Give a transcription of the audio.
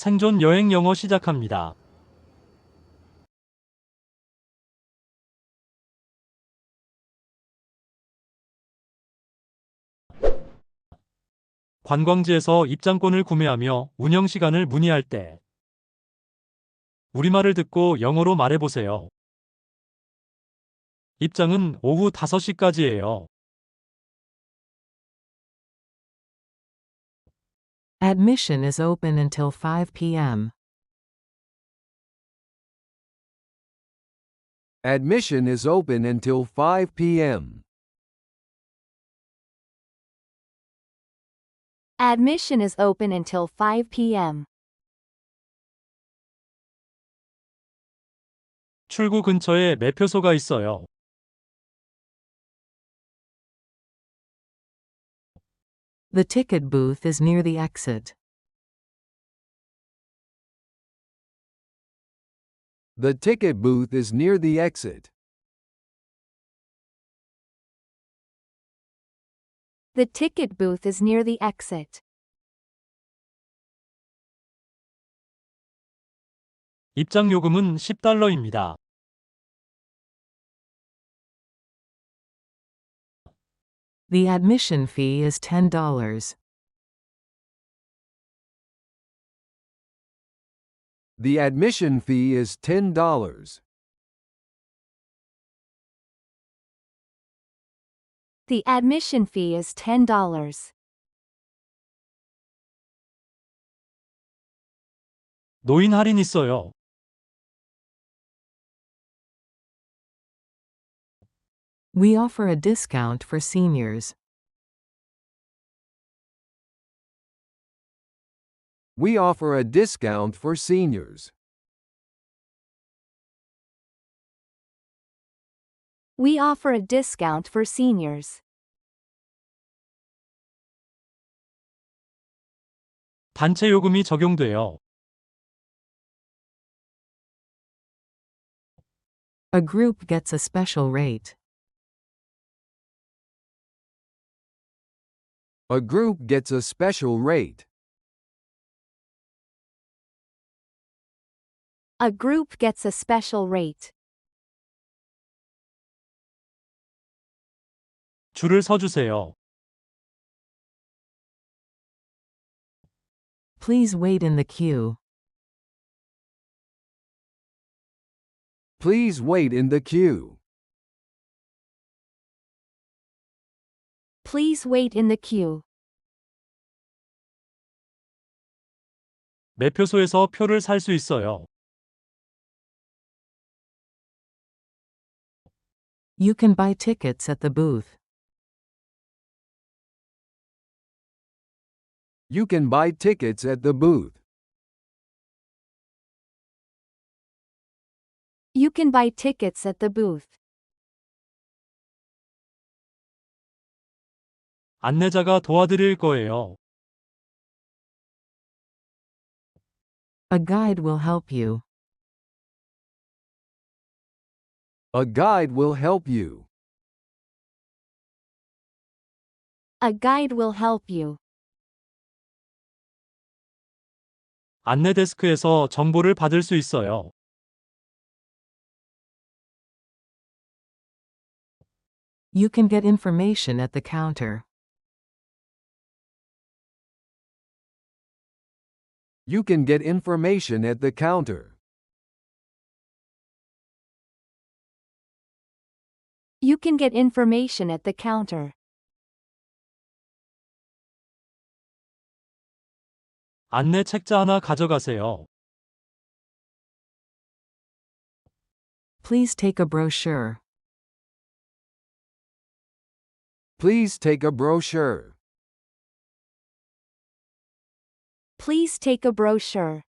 생존 여행 영어 시작합니다. 관광지에서 입장권을 구매하며 운영 시간을 문의할 때 우리말을 듣고 영어로 말해보세요. 입장은 오후 5시까지예요. Admission is open until 5 p.m. Admission is open until 5 p.m. Admission is open until 5 p.m. 출구 근처에 매표소가 있어요. The ticket booth is near the exit. The ticket booth is near the exit. The ticket booth is near the exit. 입장 요금은 10달러입니다. The admission fee is $10. The admission fee is $10. The admission fee is $10. 노인 할인 있어요. We offer a discount for seniors. We offer a discount for seniors. We offer a discount for seniors. 단체 요금이 적용돼요. A group gets a special rate. A group gets a special rate. A group gets a special rate. 줄을 서주세요. Please wait in the queue. Please wait in the queue. Please wait in the queue. 매표소에서 표를 살 수 있어요. You can buy tickets at the booth. You can buy tickets at the booth. You can buy tickets at the booth. 안내자가 도와드릴 거예요. A guide will help you. A guide will help you. A guide will help you. 안내 데스크에서 정보를 받을 수 있어요. You can get information at the counter. You can get information at the counter. You can get information at the counter. 안내 책자 하나 가져가세요. Please take a brochure. Please take a brochure. Please take a brochure.